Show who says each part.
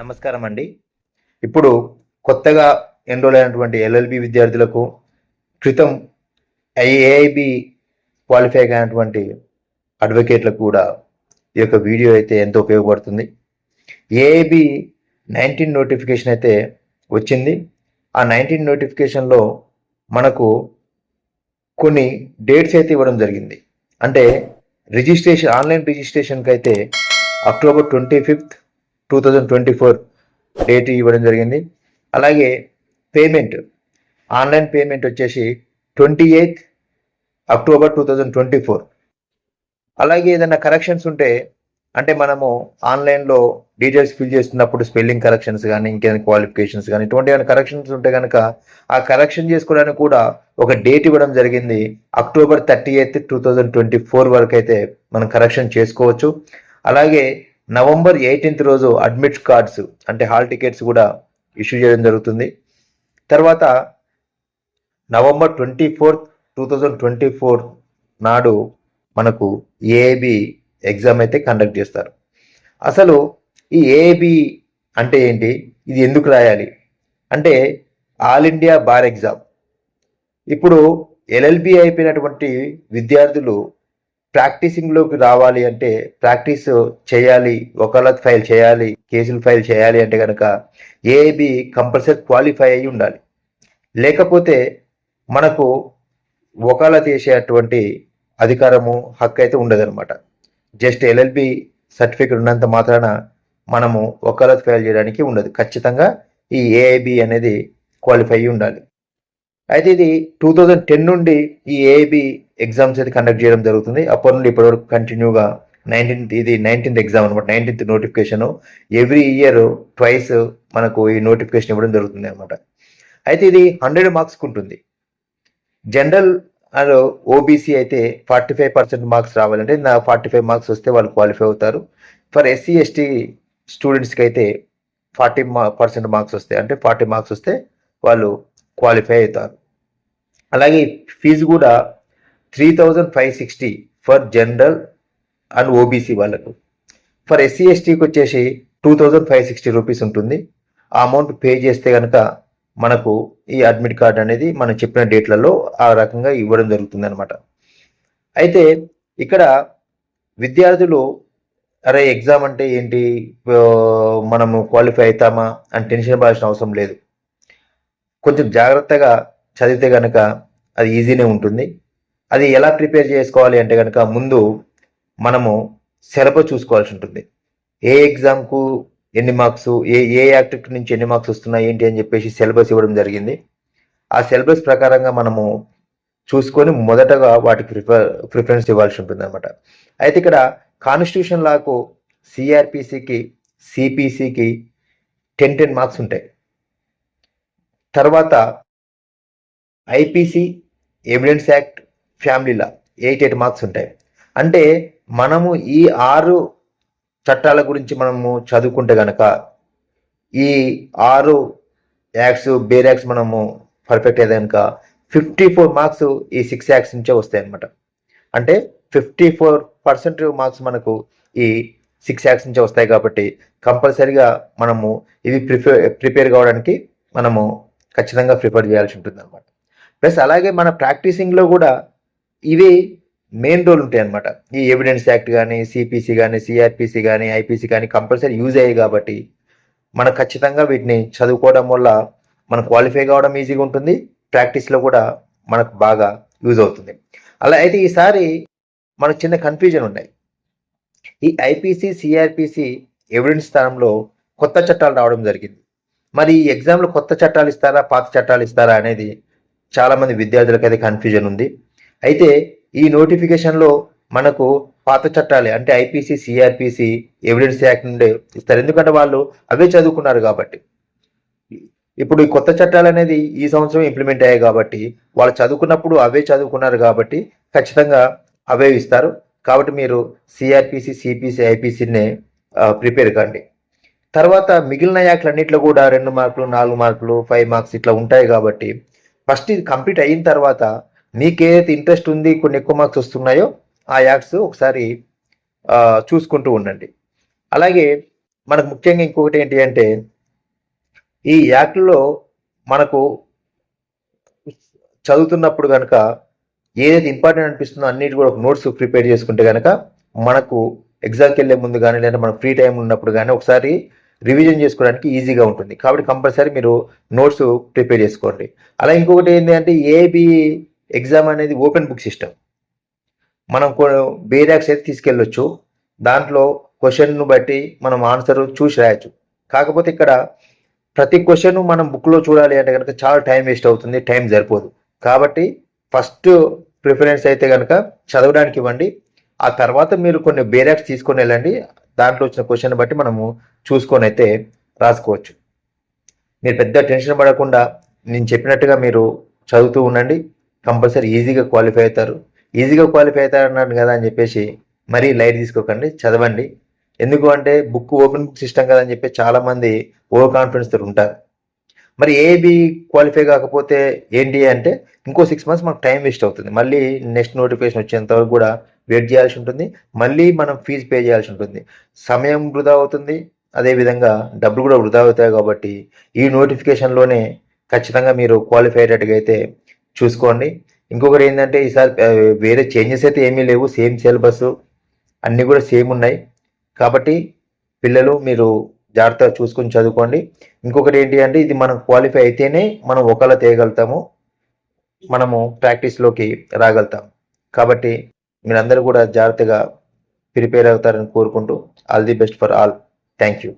Speaker 1: నమస్కారం అండి ఇప్పుడు కొత్తగా ఎన్రోల్ అయినటువంటి ఎల్ఎల్బి విద్యార్థులకు క్రితం ఐఏఐబి క్వాలిఫై అయినటువంటి అడ్వకేట్లకు కూడా ఈ యొక్క వీడియో అయితే ఎంతో ఉపయోగపడుతుంది. ఏఐబి నైన్టీన్ నోటిఫికేషన్ అయితే వచ్చింది. ఆ నైన్టీన్ నోటిఫికేషన్లో మనకు కొన్ని డేట్స్ అయితే ఇవ్వడం జరిగింది. అంటే రిజిస్ట్రేషన్ ఆన్లైన్ రిజిస్ట్రేషన్కి అయితే October twenty fifth two thousand twenty four date ఇవ్వడం జరిగింది. అలాగే పేమెంట్ ఆన్లైన్ పేమెంట్ వచ్చేసి twenty eighth October two thousand twenty four. అలాగే ఏదైనా కరెక్షన్స్ ఉంటే అంటే మనము ఆన్లైన్లో డీటెయిల్స్ ఫిల్ చేస్తున్నప్పుడు స్పెల్లింగ్ కరెక్షన్స్ కానీ ఇంకేమైనా క్వాలిఫికేషన్స్ కానీ ఇటువంటి ఏమైనా కరెక్షన్స్ ఉంటే కనుక ఆ కరెక్షన్ చేసుకోవడానికి కూడా ఒక డేట్ ఇవ్వడం జరిగింది. October thirty eighth two thousand twenty four వరకు అయితే మనం కరెక్షన్ చేసుకోవచ్చు. అలాగే నవంబర్ ఎయిటీన్త్ రోజు అడ్మిట్ కార్డ్స్ అంటే హాల్ టికెట్స్ కూడా ఇష్యూ చేయడం జరుగుతుంది. తర్వాత November twenty fourth two thousand twenty four నాడు మనకు ఏఏబి ఎగ్జామ్ అయితే కండక్ట్ చేస్తారు. అసలు ఈ ఏఏబి అంటే ఏంటి? ఇది ఎందుకు రాయాలి? అంటే ఆల్ ఇండియా బార్ ఎగ్జామ్. ఇప్పుడు ఎల్ఎల్బి అయిపోయినటువంటి విద్యార్థులు ప్రాక్టీసింగ్లోకి రావాలి అంటే ప్రాక్టీస్ చేయాలి వకాలత్ ఫైల్ చేయాలి కేసులు ఫైల్ చేయాలి అంటే కనుక ఏఐబి కంపల్సరీ క్వాలిఫై అయి ఉండాలి. లేకపోతే మనకు వకాలత్ చేసేటువంటి అధికారము హక్కు అయితే ఉండదన్నమాట. జస్ట్ ఎల్ఎల్బి సర్టిఫికేట్ ఉన్నంత మాత్రాన మనము వకాలత్ ఫైల్ చేయడానికి ఉండదు. ఖచ్చితంగా ఈ ఏఐబి అనేది క్వాలిఫై ఉండాలి. అయితే ఇది టూ థౌజండ్ టెన్ నుండి ఈ ఏఐబి ఎగ్జామ్స్ అయితే కండక్ట్ చేయడం జరుగుతుంది. అప్పటి నుండి ఇప్పటి వరకు కంటిన్యూగా నైన్టీన్త్ ఇది నైన్టీన్త్ ఎగ్జామ్ అనమాట nineteenth notification every year twice మనకు ఈ నోటిఫికేషన్ ఇవ్వడం జరుగుతుంది అనమాట అయితే ఇది హండ్రెడ్ మార్క్స్కి ఉంటుంది. జనరల్ అండ్ ఓబీసీ అయితే ఫార్టీ ఫైవ్ పర్సెంట్ మార్క్స్ రావాలంటే నా ఫార్టీ ఫైవ్ మార్క్స్ వస్తే వాళ్ళు క్వాలిఫై అవుతారు. ఫర్ ఎస్సీ ఎస్టీ స్టూడెంట్స్కి అయితే ఫార్టీ పర్సెంట్ మార్క్స్ వస్తాయి అంటే ఫార్టీ మార్క్స్ వస్తే వాళ్ళు క్వాలిఫై అవుతారు. అలాగే ఫీజు కూడా three thousand five sixty for general and OBC వాళ్ళకు. ఫర్ ఎస్సీ ఎస్టీకి వచ్చేసి two thousand five sixty rupees ఉంటుంది. ఆ అమౌంట్ పే చేస్తే కనుక మనకు ఈ అడ్మిట్ కార్డ్ అనేది మనం చెప్పిన డేట్లలో ఆ రకంగా ఇవ్వడం జరుగుతుంది అనమాట అయితే ఇక్కడ విద్యార్థులు అరే ఎగ్జామ్ అంటే ఏంటి? మనము క్వాలిఫై అవుతామా? అని టెన్షన్ పడాల్సిన అవసరం లేదు. కొంచెం జాగ్రత్తగా చదివితే కనుక అది ఈజీనే ఉంటుంది. అది ఎలా ప్రిపేర్ చేసుకోవాలి అంటే కనుక ముందు మనము సెలబస్ చూసుకోవాల్సి ఉంటుంది. ఏ ఎగ్జామ్కు ఎన్ని మార్క్స్ ఏ ఏ యాక్టివిటీ నుంచి ఎన్ని మార్క్స్ వస్తున్నాయి ఏంటి అని చెప్పేసి సిలబస్ ఇవ్వడం జరిగింది. ఆ సిలబస్ ప్రకారంగా మనము చూసుకొని మొదటగా వాటికి ప్రిఫర్ ప్రిఫరెన్స్ ఇవ్వాల్సి ఉంటుంది అనమాట అయితే ఇక్కడ కాన్స్టిట్యూషన్ లాకు సిఆర్పిసికి సిపిసికి టెన్ టెన్ మార్క్స్ ఉంటాయి. తర్వాత ఐపీసీ ఎవిడెన్స్ యాక్ట్ ఫ్యామిలీలో ఎయిట్ ఎయిట్ మార్క్స్ ఉంటాయి. అంటే మనము ఈ ఆరు చట్టాల గురించి మనము చదువుకుంటే గనక ఈ ఆరు యాక్స్ బేర్ యాక్స్ మనము పర్ఫెక్ట్ అయితే కనుక ఫిఫ్టీ ఫోర్ మార్క్స్ ఈ సిక్స్ యాక్స్ నుంచే వస్తాయి అనమాట అంటే ఫిఫ్టీ ఫోర్ పర్సెంట్ మార్క్స్ మనకు ఈ సిక్స్ యాక్స్ నుంచే వస్తాయి కాబట్టి కంపల్సరీగా మనము ఇవి ప్రిపేర్ ప్రిపేర్ కావడానికి మనము ఖచ్చితంగా ప్రిఫర్ చేయాల్సి ఉంటుంది అనమాట ప్లస్ అలాగే మన ప్రాక్టీసింగ్లో కూడా ఇవి మెయిన్ రోల్ ఉంటాయి అనమాట ఈ ఎవిడెన్స్ యాక్ట్ కానీ సిపిసి కానీ సిఆర్పిసి కానీ ఐపీసీ కానీ కంపల్సరీ యూజ్ అయ్యాయి కాబట్టి మనం ఖచ్చితంగా వీటిని చదువుకోవడం వల్ల మనం క్వాలిఫై కావడం ఈజీగా ఉంటుంది ప్రాక్టీస్లో కూడా మనకు బాగా యూజ్ అవుతుంది. అలా అయితే ఈసారి మనకు చిన్న కన్ఫ్యూజన్ ఉన్నాయి. ఈ ఐపీసీ సిఆర్పిసి ఎవిడెన్స్ స్థానంలో కొత్త చట్టాలు రావడం జరిగింది. మరి ఈ ఎగ్జామ్లో కొత్త చట్టాలు ఇస్తారా పాత చట్టాలు ఇస్తారా అనేది చాలా మంది కన్ఫ్యూజన్ ఉంది. అయితే ఈ నోటిఫికేషన్లో మనకు పాత చట్టాలే అంటే ఐపీసీ సిఆర్పిసి ఎవిడెన్స్ యాక్ట్ నుండే ఇస్తారు. ఎందుకంటే వాళ్ళు అవే చదువుకున్నారు కాబట్టి. ఇప్పుడు ఈ కొత్త చట్టాలు అనేది ఈ సంవత్సరం ఇంప్లిమెంట్ అయ్యాయి కాబట్టి వాళ్ళు చదువుకున్నప్పుడు అవే చదువుకున్నారు కాబట్టి ఖచ్చితంగా అవే ఇస్తారు. కాబట్టి మీరు సిఆర్పిసి సిపిసి ఐపీసీనే ప్రిపేర్ కండి. తర్వాత మిగిలిన యాక్ట్లు అన్నింటిలో కూడా రెండు మార్కులు నాలుగు మార్కులు ఫైవ్ మార్క్స్ ఇట్లా ఉంటాయి కాబట్టి ఫస్ట్ ఇది కంప్లీట్ అయిన తర్వాత మీకు ఏదైతే ఇంట్రెస్ట్ ఉంది కొన్ని ఎక్కువ మార్క్స్ వస్తున్నాయో ఆ యాక్ట్స్ ఒకసారి చూసుకుంటూ ఉండండి. అలాగే మనకు ముఖ్యంగా ఇంకొకటి ఏంటి అంటే ఈ యాక్ట్లో మనకు చదువుతున్నప్పుడు కనుక ఏదైతే ఇంపార్టెంట్ అనిపిస్తుందో అన్నిటి కూడా ఒక నోట్స్ ప్రిపేర్ చేసుకుంటే కనుక మనకు ఎగ్జామ్కి వెళ్ళే ముందు కానీ లేదా మన ఫ్రీ టైం ఉన్నప్పుడు కానీ ఒకసారి రివిజన్ చేసుకోవడానికి ఈజీగా ఉంటుంది. కాబట్టి కంపల్సరీ మీరు నోట్స్ ప్రిపేర్ చేసుకోండి. అలా ఇంకొకటి ఏంటి అంటే ఏబి ఎగ్జామ్ అనేది ఓపెన్ బుక్ సిస్టమ్ మనం బేరాక్స్ అయితే తీసుకెళ్ళొచ్చు. దాంట్లో క్వశ్చన్ను బట్టి మనం ఆన్సర్ చూసి రాయొచ్చు. కాకపోతే ఇక్కడ ప్రతి క్వశ్చన్ మనం బుక్లో చూడాలి అంటే కనుక చాలా టైం వేస్ట్ అవుతుంది టైం సరిపోదు. కాబట్టి ఫస్ట్ ప్రిఫరెన్స్ అయితే కనుక చదవడానికి ఇవ్వండి. ఆ తర్వాత మీరు కొన్ని బేరాక్స్ తీసుకొని వెళ్ళండి. దాంట్లో వచ్చిన క్వశ్చన్ బట్టి మనము చూసుకొని అయితే రాసుకోవచ్చు. మీరు పెద్ద టెన్షన్ పడకుండా నేను చెప్పినట్టుగా మీరు చదువుతూ ఉండండి. కంపల్సరీ ఈజీగా క్వాలిఫై అవుతారు. ఈజీగా క్వాలిఫై అవుతారన్నాను కదా అని చెప్పేసి మరీ లైట్ తీసుకోకండి చదవండి. ఎందుకు అంటే బుక్ ఓపెన్ బుక్ సిస్టమ్ కదా అని చెప్పి చాలామంది ఓవర్ కాన్ఫిడెన్స్ తోటి ఉంటారు. మరి ఏబి క్వాలిఫై కాకపోతే ఏంటి అంటే ఇంకో సిక్స్ మంత్స్ మనకు టైం వేస్ట్ అవుతుంది. మళ్ళీ నెక్స్ట్ నోటిఫికేషన్ వచ్చేంత వరకు కూడా వెయిట్ చేయాల్సి ఉంటుంది. మళ్ళీ మనం ఫీజు పే చేయాల్సి ఉంటుంది. సమయం వృధా అవుతుంది. అదేవిధంగా డబ్బులు కూడా వృధా అవుతాయి కాబట్టి ఈ నోటిఫికేషన్లోనే ఖచ్చితంగా మీరు క్వాలిఫై అయ్యేటట్టుగా అయితే చూసుకోండి. ఇంకొకటి ఏంటంటే ఈసారి వేరే చేంజెస్ అయితే ఏమీ లేవు. సేమ్ సిలబస్ అన్నీ కూడా సేమ్ ఉన్నాయి. కాబట్టి పిల్లలు మీరు జాగ్రత్తగా చూసుకొని చదువుకోండి. ఇంకొకటి ఏంటి అంటే ఇది మనం క్వాలిఫై అయితేనే మనం ఒకలా తేయగలుగుతాము మనము ప్రాక్టీస్లోకి రాగలుగుతాం. కాబట్టి మీరందరూ కూడా జాగ్రత్తగా ప్రిపేర్ అవుతారని కోరుకుంటూ all the best for all. Thank you.